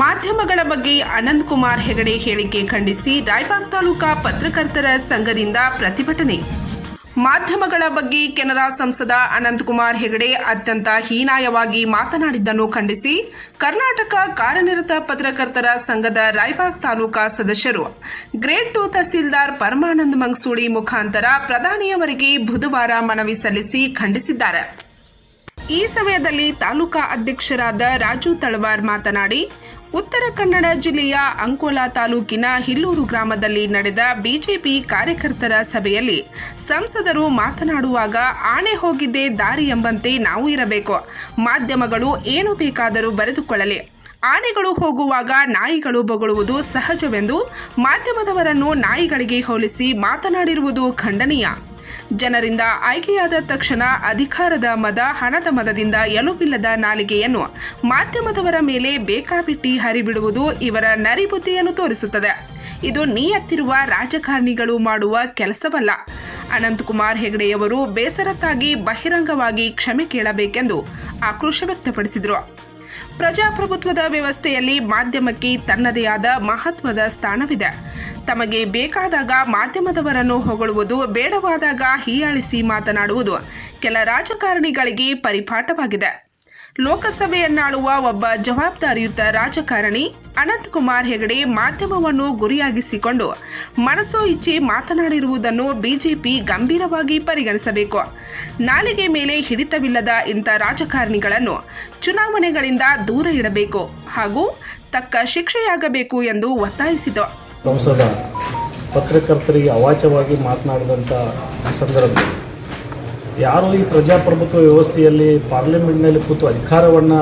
ಮಾಧ್ಯಮಗಳ ಬಗ್ಗೆ ಅನಂತ್ ಕುಮಾರ್ ಹೆಗಡೆ ಹೇಳಿಕೆ ಖಂಡಿಸಿ ರಾಯಬಾಗ್ ತಾಲೂಕಾ ಪತ್ರಕರ್ತರ ಸಂಘದಿಂದ ಪ್ರತಿಭಟನೆ. ಮಾಧ್ಯಮಗಳ ಬಗ್ಗೆ ಕೆನರಾ ಸಂಸದ ಅನಂತಕುಮಾರ್ ಹೆಗಡೆ ಅತ್ಯಂತ ಹೀನಾಯವಾಗಿ ಮಾತನಾಡಿದ್ದನ್ನು ಖಂಡಿಸಿ ಕರ್ನಾಟಕ ಕಾರ್ಯನಿರತ ಪತ್ರಕರ್ತರ ಸಂಘದ ರಾಯಬಾಗ್ ತಾಲೂಕಾ ಸದಸ್ಯರು ಗ್ರೇಡ್ ಟು ತಹಸೀಲ್ದಾರ್ ಪರಮಾನಂದ್ ಮಂಗ್ಸೂಳಿ ಮುಖಾಂತರ ಪ್ರಧಾನಿಯವರಿಗೆ ಬುಧವಾರ ಮನವಿ ಸಲ್ಲಿಸಿ ಖಂಡಿಸಿದ್ದಾರೆ. ಈ ಸಮಯದಲ್ಲಿ ತಾಲೂಕಾ ಅಧ್ಯಕ್ಷರಾದ ರಾಜು ತಳವಾರ್ ಮಾತನಾಡಿ ಉತ್ತರ ಕನ್ನಡ ಜಿಲ್ಲೆಯ ಅಂಕೋಲಾ ತಾಲೂಕಿನ ಹಿಲ್ಲೂರು ಗ್ರಾಮದಲ್ಲಿ ನಡೆದ ಬಿಜೆಪಿ ಕಾರ್ಯಕರ್ತರ ಸಭೆಯಲ್ಲಿ ಸಂಸದರು ಮಾತನಾಡುವಾಗ ಆಣೆ ಹೋಗಿದ್ದೇ ದಾರಿ ಎಂಬಂತೆ ನಾವು ಇರಬೇಕು. ಮಾಧ್ಯಮಗಳು ಏನು ಬೇಕಾದರೂ ಬರೆದುಕೊಳ್ಳಲಿ. ಆನೆಗಳು ಹೋಗುವಾಗ ನಾಯಿಗಳು ಬೊಗಳುವುದು ಸಹಜವೆಂದು ಮಾಧ್ಯಮದವರನ್ನು ನಾಯಿಗಳಿಗೆ ಹೋಲಿಸಿ ಮಾತನಾಡಿರುವುದು ಖಂಡನೀಯ. ಜನರಿಂದ ಆಯ್ಕೆಯಾದ ತಕ್ಷಣ ಅಧಿಕಾರದ ಮದ, ಹಣದ ಮದದಿಂದ ಎಲುಬಿಲ್ಲದ ನಾಲಿಗೆಯನ್ನು ಮಾಧ್ಯಮದವರ ಮೇಲೆ ಬೇಕಾಬಿಟ್ಟಿ ಹರಿಬಿಡುವುದು ಇವರ ನರಿಬುದ್ಧಿಯನ್ನು ತೋರಿಸುತ್ತದೆ. ಇದು ನೀಯತ್ತಿರುವ ರಾಜಕಾರಣಿಗಳು ಮಾಡುವ ಕೆಲಸವಲ್ಲ. ಅನಂತಕುಮಾರ್ ಹೆಗಡೆಯವರು ಬೇಸರತ್ತಾಗಿ ಬಹಿರಂಗವಾಗಿ ಕ್ಷಮೆ ಕೇಳಬೇಕೆಂದು ಆಕ್ರೋಶ ವ್ಯಕ್ತಪಡಿಸಿದರು. ಪ್ರಜಾಪ್ರಭುತ್ವದ ವ್ಯವಸ್ಥೆಯಲ್ಲಿ ಮಾಧ್ಯಮಕ್ಕೆ ತನ್ನದೇ ಆದ ಮಹತ್ವದ ಸ್ಥಾನವಿದೆ. ತಮಗೆ ಬೇಕಾದಾಗ ಮಾಧ್ಯಮದವರನ್ನು ಹೊಗಳುವುದು ಬೇಡವಾದಾಗ ಹೀಯಾಳಿಸಿ ಮಾತನಾಡುವುದು ಕೆಲ ರಾಜಕಾರಣಿಗಳಿಗೆ ಪರಿಪಾಠವಾಗಿದೆ. ಲೋಕಸಭೆಯನ್ನಾಳುವ ಒಬ್ಬ ಜವಾಬ್ದಾರಿಯುತ ರಾಜಕಾರಣಿ ಅನಂತಕುಮಾರ್ ಹೆಗಡೆ ಮಾಧ್ಯಮವನ್ನು ಗುರಿಯಾಗಿಸಿಕೊಂಡು ಮನಸೋ ಇಚ್ಛೆ ಮಾತನಾಡಿರುವುದನ್ನು ಬಿಜೆಪಿ ಗಂಭೀರವಾಗಿ ಪರಿಗಣಿಸಬೇಕು. ನಾಲಿಗೆ ಮೇಲೆ ಹಿಡಿತವಿಲ್ಲದ ಇಂಥ ರಾಜಕಾರಣಿಗಳನ್ನು ಚುನಾವಣೆಗಳಿಂದ ದೂರ ಇಡಬೇಕು ಹಾಗೂ ತಕ್ಕ ಶಿಕ್ಷೆಯಾಗಬೇಕು ಎಂದು ಒತ್ತಾಯಿಸಿತು. ಸಂಸದ, ಪತ್ರಕರ್ತರಿಗೆ ಅವಾಚ್ಯವಾಗಿ ಮಾತನಾಡಿದಂಥ ಸಂದರ್ಭದಲ್ಲಿ ಯಾರು ಈ ಪ್ರಜಾಪ್ರಭುತ್ವ ವ್ಯವಸ್ಥೆಯಲ್ಲಿ ಪಾರ್ಲಿಮೆಂಟ್ನಲ್ಲಿ ಕೂತು ಅಧಿಕಾರವನ್ನು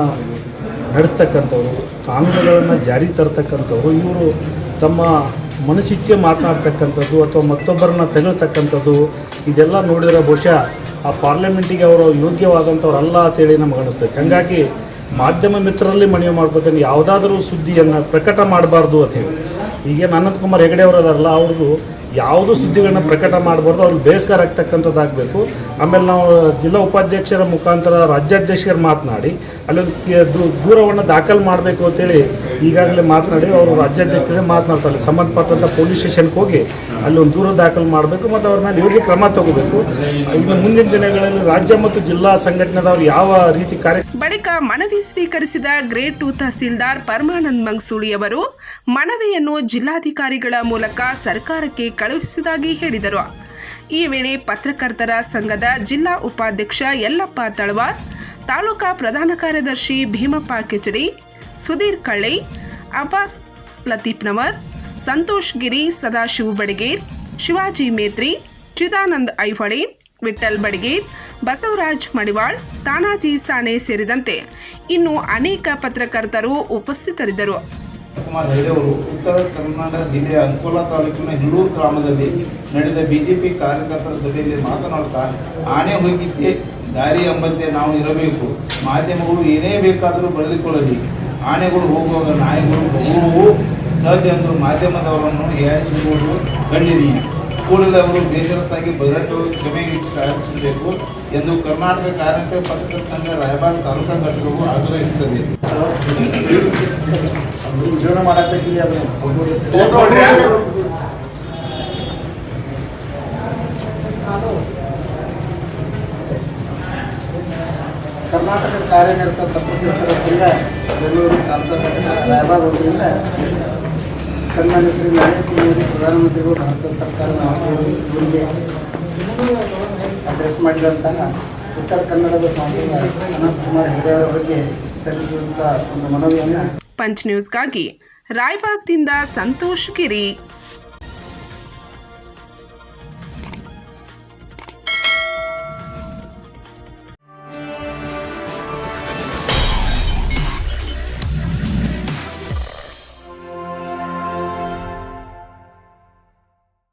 ನಡೆಸ್ತಕ್ಕಂಥವ್ರು, ಕಾನೂನುಗಳನ್ನು ಜಾರಿ ತರ್ತಕ್ಕಂಥವ್ರು, ಇವರು ತಮ್ಮ ಮನಸ್ಸಿಚ್ಛೆ ಮಾತನಾಡ್ತಕ್ಕಂಥದ್ದು ಅಥವಾ ಮತ್ತೊಬ್ಬರನ್ನ ತೆಗಳ್ತಕ್ಕಂಥದ್ದು, ಇದೆಲ್ಲ ನೋಡಿದರೆ ಬಹುಶಃ ಆ ಪಾರ್ಲಿಮೆಂಟಿಗೆ ಅವರು ಯೋಗ್ಯವಾದಂಥವ್ರಲ್ಲ ಅಂತೇಳಿ ನಮ್ಗೆ ಅನಿಸ್ತದೆ ಹಾಗಾಗಿ ಮಾಧ್ಯಮ ಮಿತ್ರರಲ್ಲಿ ಮನವಿ ಮಾಡ್ಬೇಕಂದ್ರೆ ಯಾವುದಾದ್ರೂ ಸುದ್ದಿಯನ್ನು ಪ್ರಕಟ ಮಾಡಬಾರ್ದು ಅಂತ ಹೇಳಿ. ಈಗೇನು ಅನಂತ್ ಕುಮಾರ್ ಹೆಗಡೆ ಅವರು ಅದಾರಲ್ಲ ಅವ್ರದ್ದು ಯಾವುದು ಸುದ್ದಿಗಳನ್ನ ಪ್ರಕಟ ಮಾಡಬಾರ್ದು ಅವ್ರಿಗೆ ಬೇಸ್ಕಾರ ಆಗ್ತಕ್ಕಂಥದ್ದಾಗಬೇಕು ಆಮೇಲೆ ನಾವು ಜಿಲ್ಲಾ ಉಪಾಧ್ಯಕ್ಷರ ಮುಖಾಂತರ ರಾಜ್ಯಾಧ್ಯಕ್ಷರು ಮಾತನಾಡಿ ಅಲ್ಲೊಂದು ದೂ- ದೂರವನ್ನು ದಾಖಲು ಮಾಡಬೇಕು ಅಂತೇಳಿ ಈಗಾಗಲೇ ಮಾತನಾಡಿ, ಅವರು ರಾಜ್ಯಾಧ್ಯಕ್ಷರೇ ಮಾತನಾಡ್ತಾರೆ. ಸಂಬಂಧಪಟ್ಟಂಥ ಪೊಲೀಸ್ ಸ್ಟೇಷನ್ಗೆ ಹೋಗಿ ಅಲ್ಲಿ ಒಂದು ದೂರ ದಾಖಲು ಮಾಡಬೇಕು ಮತ್ತು ಅವ್ರ ಮೇಲೆ ಕ್ರಮ ತಗೋಬೇಕು. ಇನ್ನು ಮುಂದಿನ ದಿನಗಳಲ್ಲಿ ರಾಜ್ಯ ಮತ್ತು ಜಿಲ್ಲಾ ಸಂಘಟನೆದವ್ರು ಯಾವ ರೀತಿ ಕಾರ್ಯ ಬಳಿಕ ಮನವಿ ಸ್ವೀಕರಿಸಿದ ಗ್ರೇಟ್ ಟು ತಹಸೀಲ್ದಾರ್ ಪರಮಾನಂದ್ ಮಂಗಸೂಳಿ ಅವರು ಮನವಿಯನ್ನು ಜಿಲ್ಲಾಧಿಕಾರಿಗಳ ಮೂಲಕ ಸರ್ಕಾರಕ್ಕೆ ಕಳುಹಿಸಿದಾಗಿ ಹೇಳಿದರು. ಈ ವೇಳೆ ಪತ್ರಕರ್ತರ ಸಂಘದ ಜಿಲ್ಲಾ ಉಪಾಧ್ಯಕ್ಷ ಯಲ್ಲಪ್ಪ ತಳವಾರ್, ತಾಲೂಕಾ ಪ್ರಧಾನ ಕಾರ್ಯದರ್ಶಿ ಭೀಮಪ್ಪ ಕಿಚಡಿ, ಸುಧೀರ್ ಕಳ್ಳೆ, ಅಬ್ಬಾಸ್ ಲತೀಫ್ನವರ್ ಸಂತೋಷ್ ಗಿರಿ, ಸದಾಶಿವ ಬಡಗೇರ್, ಶಿವಾಜಿ ಮೇತ್ರಿ, ಚಿದಾನಂದ್ ಐಹೊಳೆ ವಿಠಲ್ ಬಡಗೇರ್, ಬಸವರಾಜ್ ಮಡಿವಾಳ್, ತಾನಾಜಿ ಸಾಣೆ ಸೇರಿದಂತೆ ಇನ್ನು ಅನೇಕ ಪತ್ರಕರ್ತರು ಉಪಸ್ಥಿತರಿದ್ದರು. ಕುಮಾರ್ ಅವರು ಉತ್ತರ ಕನ್ನಡ ಜಿಲ್ಲೆಯ ಅಂಕೋಲಾ ತಾಲೂಕಿನ ಹಿಲ್ಲೂರು ಗ್ರಾಮದಲ್ಲಿ ನಡೆದ ಬಿಜೆಪಿ ಕಾರ್ಯಕರ್ತರ ಸಭೆಯಲ್ಲಿ ಮಾತನಾಡುತ್ತಾ, ಆಣೆ ಹೋಗಿದ್ದೆ ದಾರಿ ಎಂಬಂತೆ ನಾವು ಇರಬೇಕು, ಮಾಧ್ಯಮಗಳು ಏನೇ ಬೇಕಾದರೂ ಬರೆದುಕೊಳ್ಳಲಿ. ಆಣೆಗಳು ಹೋಗುವಾಗ ನಾಯಿಗಳು ಹೋಗುವು ಸಹಜ ಎಂದು ಮಾಧ್ಯಮದವರನ್ನು ಯಾಚಿಸುವುದು ಖಂಡನೀಯ ಕೂಡಲೇ ಅವರು ಬೇಸರತ್ತಾಗಿ ಭದ್ರತೆ ಕ್ಷಮೆ ಸಾಧಿಸಬೇಕು कर्नाटक कार्यकर्ता पत्र संघ रायबार तालूक घटक आग्रह कर्नाटक कार्यकर्त पत्रकर्तर संघ बूर तालूक रायबार वत्य नरेंद्र मोदी प्रधानमंत्री भारत सरकार ಅಡ್ರೆಸ್ ಮಾಡಿದಂತಹ ಉತ್ತರ ಕನ್ನಡದ ಸಂಸದ ಅನಂತ್ ಕುಮಾರ್ ಹೆಗಡೆ ಅವರ ಬಗ್ಗೆ ಸಲ್ಲಿಸಿದಂಥ ಒಂದು ಮನವಿಯನ್ನ ಪಂಚ್ ನ್ಯೂಸ್ಗಾಗಿ ರಾಯಬಾಗ್ದಿಂದ ಸಂತೋಷ್ ಗಿರಿ